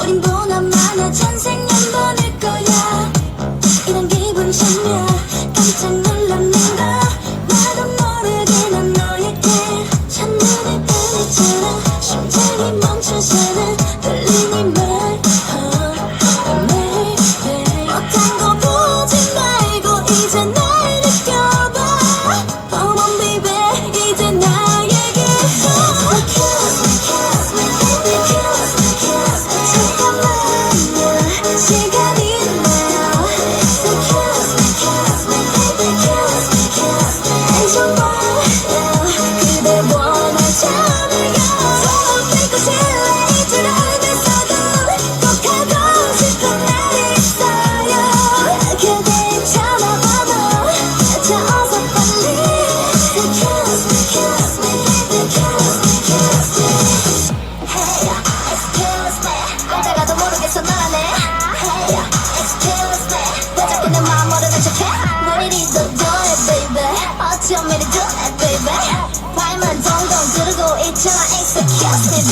우린 보나마나 전생 연번일 거야. 이런 기분 좋냐? 멈춰서 Tell me to do it, baby. Why my don't don't do to go? It's your ex that kills me.